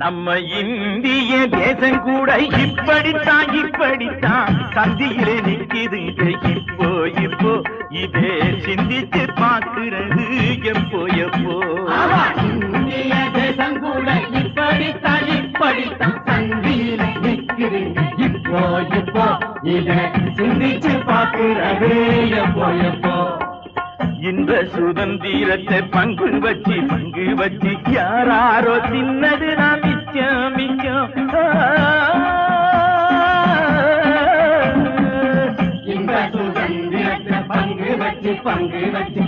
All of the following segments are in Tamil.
நம்ம இந்திய தேசம் கூட இப்படித்தான் இப்படித்தான் சந்தியிலே நிக்குதுங்க இப்போ இப்போ இதே சிந்திச்சு பார்க்கிறது. எப்போ எப்போ. இந்திய தேசம் கூட இப்படித்தான் இப்படித்தான் சந்தியில நிற்குது. இப்போ இப்போ இதை சிந்திச்சு பார்க்கிறது. எப்போ எப்போ. இந்த சுதந்திரத்தை பங்கு வச்சு பங்கு வச்சு யாராரோ தின்னது நான் மிச்சம் மிச்சம் இந்த சுதந்திரத்தை பங்கு வச்சு பங்கு வச்சு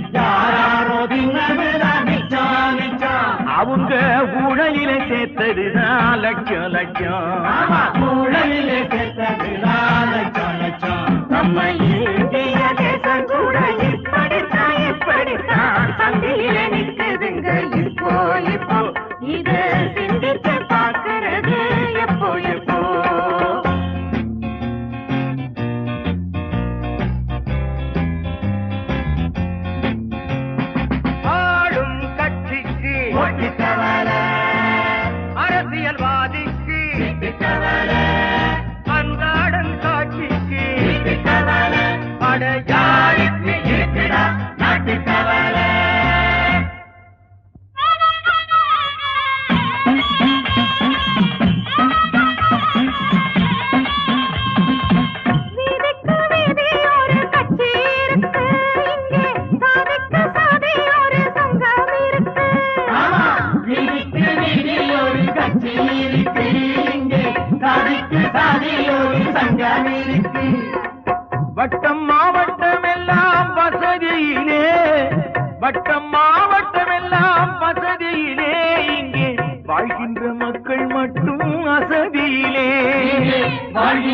தின்னதுதான் மிச்சம் மிச்சம் அவங்க ஊழலில சேர்த்ததுதான் லட்சம் லட்சம். ஊழலிலே சேர்த்ததுதான் லட்சம் லட்சம். நம்ம இந்திய தேசம் கூட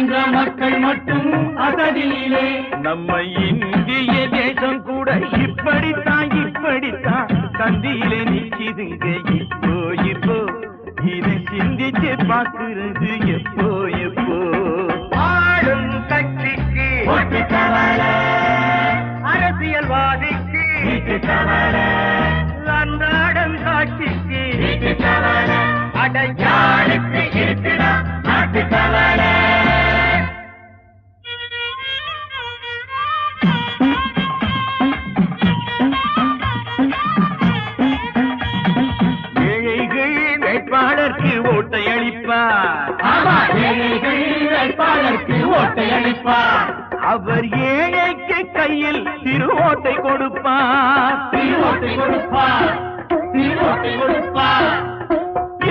வாழ்கின்ற மக்கள் மட்டும் அசதியிலே. நம்ம இந்திய தேசம் கூட இப்படித்தான் இப்படித்தான். சந்தியிலே நிக்குதுங்க இப்போ இப்போ இதை சிந்திச்சு பார்க்கிறது எப்போ எப்போ? ஆளும் கட்சிக்கு அரசியல்வாதிக்கு அன்றாடம் காட்சிக்கு வீட்டுத்தவர அவர் ஏழைக்கு கையில் திரு ஓட்டை கொடுப்பார். திருவோட்டை கொடுப்பார். திருவோட்டை கொடுப்பார்.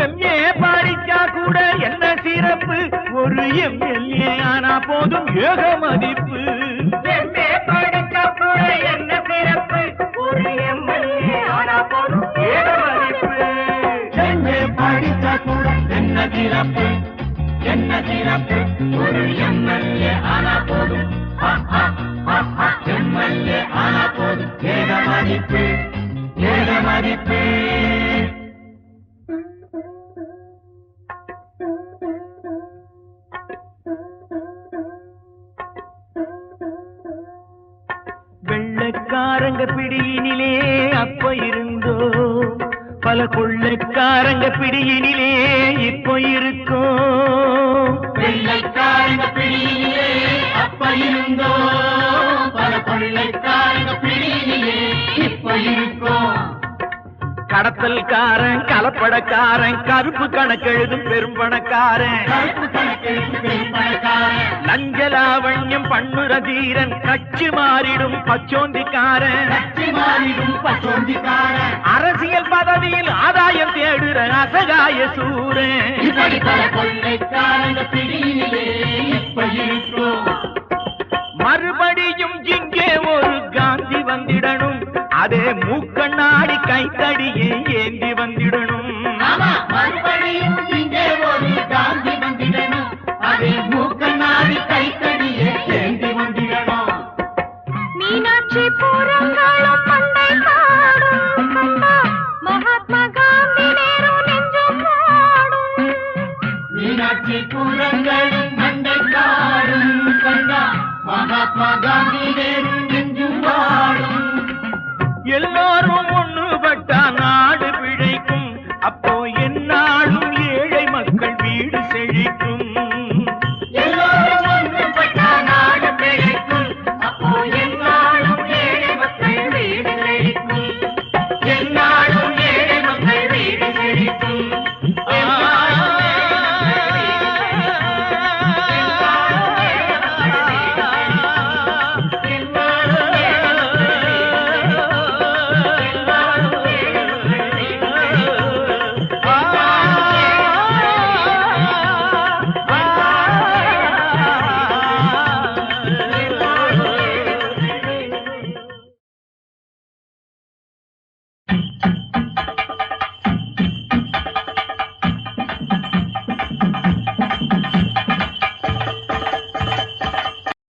எம்ஏ படிச்சா கூட என்ன சிறப்பு? ஒரு எம்எல்ஏ ஆனா போதும் ஏக மதிப்பு. எம்ஏ படிச்சா கூட என்ன சிறப்பு? ஒரு எம்எல்ஏ ஆனா போதும் ஏக மதிப்பு. எங்கே படிச்சா கூட என்ன சிறப்பு? என்ன சிறப்பு? ஒரு எம்எல்ஏ ஆனா போதும் மதிப்பு ஏக மதிப்பு. வெள்ளக்காரங்க பிடியினிலே அப்ப இருந்தோ பல கொள்ளைக்காரங்க பிடியினிலே இப்போ இருக்கோ. இருக்கோம் கடத்தல்காரன் கலப்படக்காரன் கருப்பு கணக்கெழுதும் கருப்பு கணக்கெழுத்து பெரும்பணக்காரன். லஞ்சலாவண்யம் பண்ணுற தீரன் கட்சி மாறிடும் பச்சோந்திக்காரன். அரசியல் பதவியில் ஆதாயம் தேடுற அசகாய சூரன். மறுபடியும் இங்கே ஒரு காந்தி வந்திடணும் அதே மூக்கண்ணாடி கைத்தடியே ஏந்தி எல்லோரும்